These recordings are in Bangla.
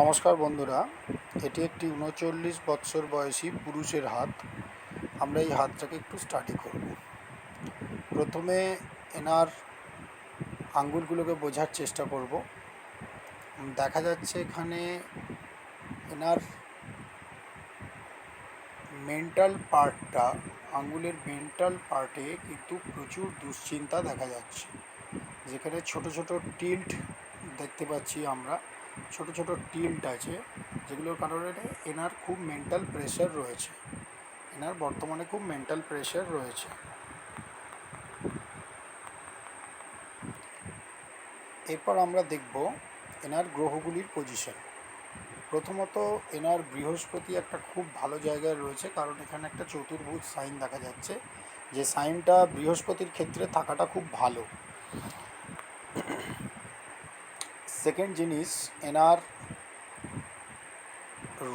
নমস্কার বন্ধুরা, এটি একটি উনচল্লিশ বৎসর বয়সী পুরুষের হাত। আমরা এই হাতটাকে একটু স্টাডি করব। প্রথমে এনার আঙ্গুলগুলোকে বোঝার চেষ্টা করব। দেখা যাচ্ছে এখানে এনার মেন্টাল পার্টটা আঙ্গুলের মেন্টাল পার্টে কিন্তু প্রচুর দুশ্চিন্তা দেখা যাচ্ছে। যেখানে ছোট ছোট টিল্ট দেখতে পাচ্ছি আমরা। ছোট ছোট টিল্ট আছে, যেগুলোর কারণে এনার খুব মেন্টাল প্রেশার রয়েছে। এনার বর্তমানে খুব মেন্টাল প্রেশার রয়েছে। এরপর আমরা দেখব এনার গ্রহগুলির পজিশন প্রথমত, এনার বৃহস্পতি একটা খুব ভালো জায়গায় রয়েছে, কারণ এখানে একটা চতুর্ভুজ সাইন দেখা যাচ্ছে। যে সাইনটা বৃহস্পতির ক্ষেত্রে থাকাটা খুব ভালো। সেকেন্ড জিনিস, এনার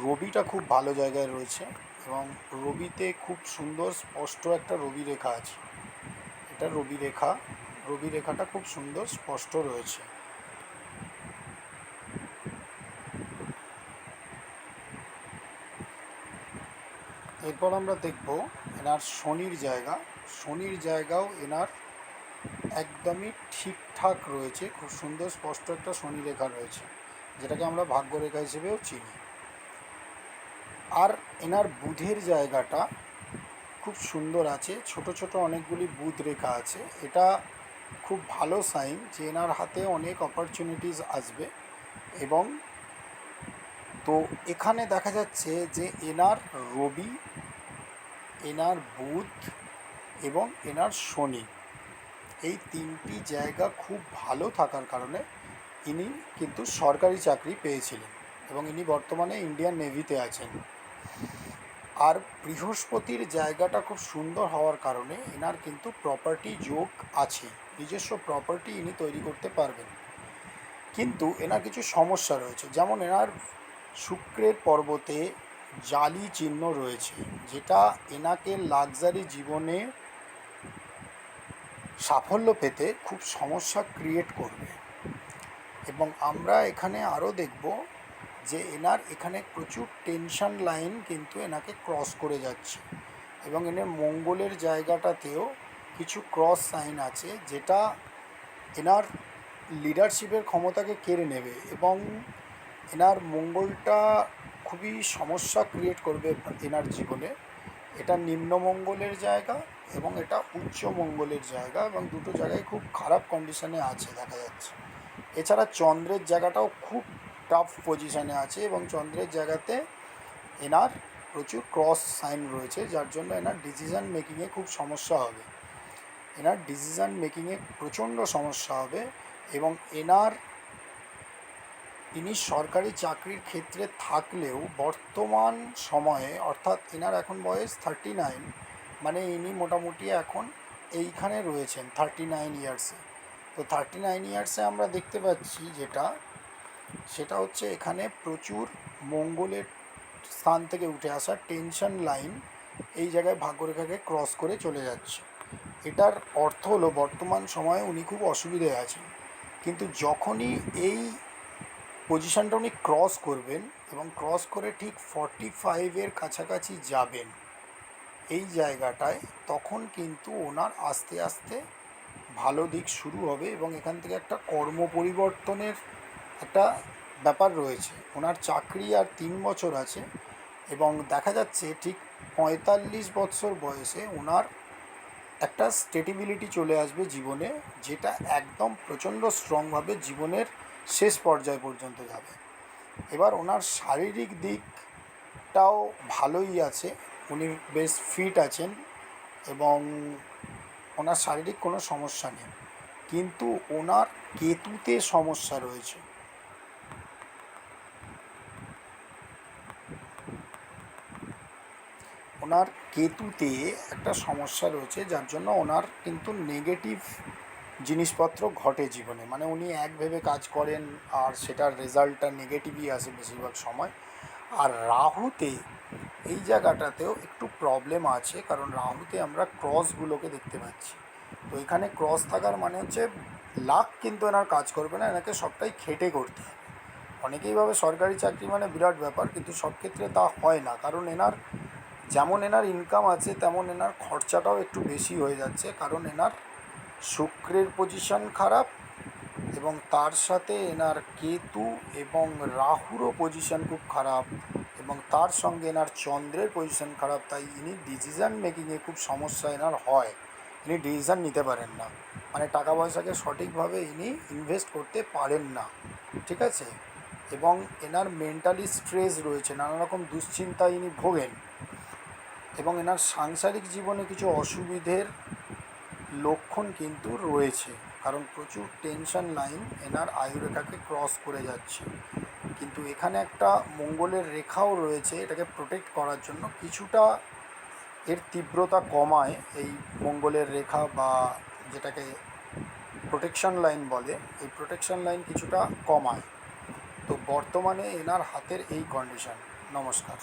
রবিটা খুব ভালো জায়গায় রয়েছে এবং রবিতে খুব সুন্দর স্পষ্ট একটা রবি রেখা আছে। এটা রবি রেখা রবি রেখাটা খুব সুন্দর স্পষ্ট রয়েছে। এরপর আমরা দেখব এনার শনির জায়গা। শনির জায়গাও এনার একদমই ঠিকঠাক রয়েছে। খুব সুন্দর, স্পষ্ট একটা শনি রেখা রয়েছে, যেটাকে আমরা ভাগ্যরেখা হিসেবেও চিনি। আর এনার বুধের জায়গাটা খুব সুন্দর আছে। ছোট ছোট অনেকগুলি বুধ রেখা আছে। এটা খুব ভালো সাইন যে এনার হাতে অনেক অপরচুনিটিস আসবে এবং তো এখানে দেখা যাচ্ছে যে এনার রবি, এনার বুধ এবং এনার শনি। এই তিনটি জায়গা খুব ভালো থাকার কারণে ইনি কিন্তু সরকারি চাকরি পেয়েছিলেন এবং ইনি বর্তমানে ইন্ডিয়ান নেভিতে আছেন। আর বৃহস্পতির জায়গাটা খুব সুন্দর হওয়ার কারণে এনার কিন্তু প্রপার্টি যোগ আছে, নিজস্ব প্রপার্টি ইনি তৈরি করতে পারবেন। কিন্তু এনার কিছু সমস্যা রয়েছে, যেমন এনার শুক্রের পর্বতে জালি চিহ্ন রয়েছে, যেটা এনাকে লাক্সারি জীবনে সাফল্য পেতে খুব সমস্যা ক্রিয়েট করবে। এবং আমরা এখানে আরও দেখব যে এনার এখানে প্রচুর টেনশন লাইন কিন্তু এনাকে ক্রস করে যাচ্ছে। এবং এনার মঙ্গলের জায়গাটাতেও কিছু ক্রস সাইন আছে যেটা এনার লিডারশিপের ক্ষমতাকে কেড়ে নেবে এবং এনার মঙ্গলটা খুবই সমস্যা ক্রিয়েট করবে এনার জীবনে। এটা নিম্নমঙ্গলের জায়গা এবং এটা উচ্চ মঙ্গলের জায়গা এবং দুটো জায়গায় খুব খারাপ কন্ডিশনে আছে, দেখা যাচ্ছে। এছাড়া চন্দ্রের জায়গাটাও খুব টাফ পজিশানে আছে এবং চন্দ্রের জায়গাতে এনার প্রচুর ক্রস সাইন রয়েছে, যার জন্য এনার ডিসিশান মেকিংয়ে খুব সমস্যা হবে। এনার ডিসিশান মেকিংয়ে প্রচণ্ড সমস্যা হবে এবং এনার ইনি সরকারি চাকরির ক্ষেত্রে থাকলেও বর্তমান সময়ে, অর্থাৎ এনার এখন বয়স থার্টি নাইন মানে ইনি মোটামুটি এখন এইখানে রয়েছেন থার্টি নাইন ইয়ার্সে তো থার্টি নাইন ইয়ার্সে আমরা দেখতে পাচ্ছি যেটা, সেটা হচ্ছে এখানে প্রচুর মঙ্গলের স্থান থেকে উঠে আসা টেনশন লাইন এই জায়গায় ভাগ্যরেখাকে ক্রস করে চলে যাচ্ছে। এটার অর্থ হলো বর্তমান সময়ে উনি খুব অসুবিধায় আছেন। কিন্তু যখনই এই পজিশানটা উনি ক্রস করবেন এবং ক্রস করে ঠিক ফর্টি ফাইভের কাছাকাছি যাবেন। এই জায়গাটায় তখন কিন্তু ওনার আস্তে আস্তে ভালো দিক শুরু হবে এবং এখান থেকে একটা কর্ম পরিবর্তনের একটা ব্যাপার রয়েছে। ওনার চাকরি আর তিন বছর আছে এবং দেখা যাচ্ছে ঠিক পঁয়তাল্লিশ বৎসর বয়সে ওনার একটা স্টেটিবিলিটি চলে আসবে জীবনে, যেটা একদম প্রচণ্ড স্ট্রংভাবে জীবনের শেষ পর্যায় পর্যন্ত যাবে। এবার ওনার শারীরিক দিকটাও ভালোই আছে। উনি বেশ ফিট আছেন এবং ওনার শারীরিক কোনো সমস্যা নেই। কিন্তু ওনার কেতুতে সমস্যা রয়েছে। ওনার কেতুতে একটা সমস্যা রয়েছে, যার জন্য ওনার কিন্তু নেগেটিভ জিনিসপত্র ঘটে জীবনে। মানে উনি এক ভেবে কাজ করেন আর সেটার রেজাল্টটা নেগেটিভই আসে বেশিরভাগ সময়। আর রাহুতে এই জায়গাটাতেও একটু প্রবলেম আছে, কারণ রাহুতে আমরা ক্রসগুলোকে দেখতে পাচ্ছি। তো এখানে ক্রস থাকার মানে হচ্ছে লাক কিন্তু এনার কাজ করবে না, এনাকে সবটাই খেটে করতে হবে। অনেকেই ভাবে সরকারি চাকরি মানে বিরাট ব্যাপার, কিন্তু সব ক্ষেত্রে তা হয় না। কারণ এনার যেমন এনার ইনকাম আছে, তেমন এনার খরচাটাও একটু বেশি হয়ে যাচ্ছে। কারণ এনার শুক্রের পজিশন খারাপ এবং তার সাথে এনার কেতু এবং রাহুরও পজিশন খুব খারাপ এবং তার সঙ্গে এনার চন্দ্রের পজিশন খারাপ, তাই ইনি ডিসিশান মেকিংয়ে খুব সমস্যা এনার হয়। ইনি ডিসিশান নিতে পারেন না। মানে টাকা পয়সাকে সঠিকভাবে ইনি ইনভেস্ট করতে পারেন না। ঠিক আছে? এবং এনার মেন্টালি স্ট্রেস রয়েছে, নানা রকম দুশ্চিন্তায় ইনি ভোগেন এবং এনার সাংসারিক জীবনে কিছু অসুবিধের লক্ষণ কিন্তু রয়েছে, কারণ প্রচুর টেনশন লাইন এনার আয়ুরেখাকে ক্রস করে যাচ্ছে। কিন্তু এখানে একটা মঙ্গলের রেখাও রয়েছে, এটাকে প্রোটেক্ট করার জন্য। কিছুটা এর তীব্রতা কমায় এই মঙ্গলের রেখা বা যেটাকে প্রোটেকশন লাইন বলে, এই প্রোটেকশন লাইন কিছুটা কমায়। তো বর্তমানে এনার হাতের এই কন্ডিশন নমস্কার।